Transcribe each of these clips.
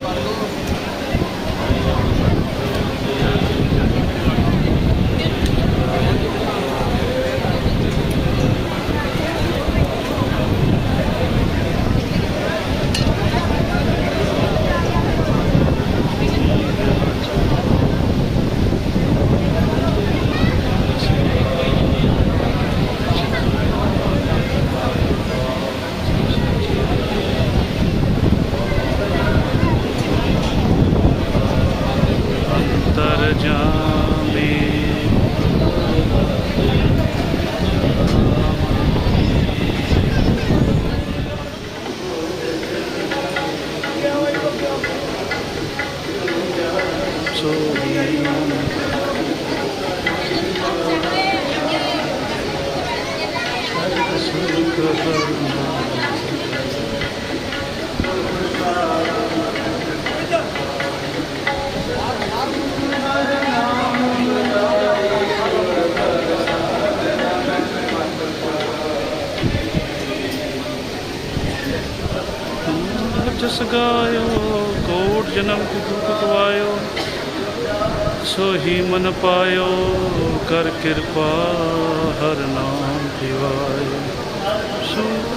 Bye. ਜਸ ਗਾਇਓ ਕੋਟ ਜਨਮ ਕੀ ਦੁਖ ਸੋਹੀ ਮਨ ਪਾਇਓ ਕਰ ਕਿਰਪਾ ਹਰ ਨਾਮ ਦਿਵਾਇਓ। ਸੁਖ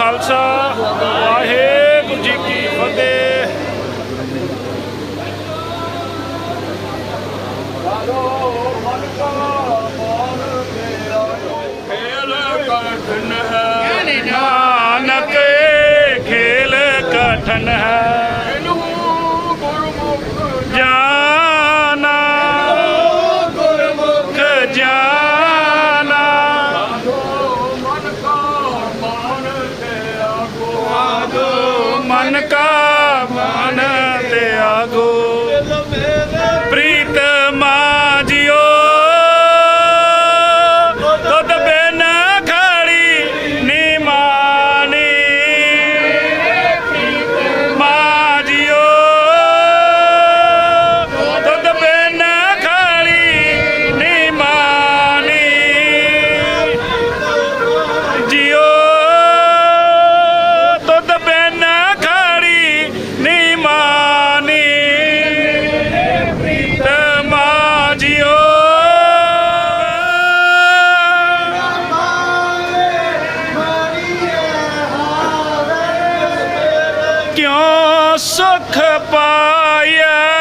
ਖਾਲਸਾ ਵਾਹਿਗੁਰੂ ਜੀ ਕੀ ਫਤਿਹ। ਖੇਲ ਕਠਨ ਹੈ। ਸੁਖ ਪਾਇਆ?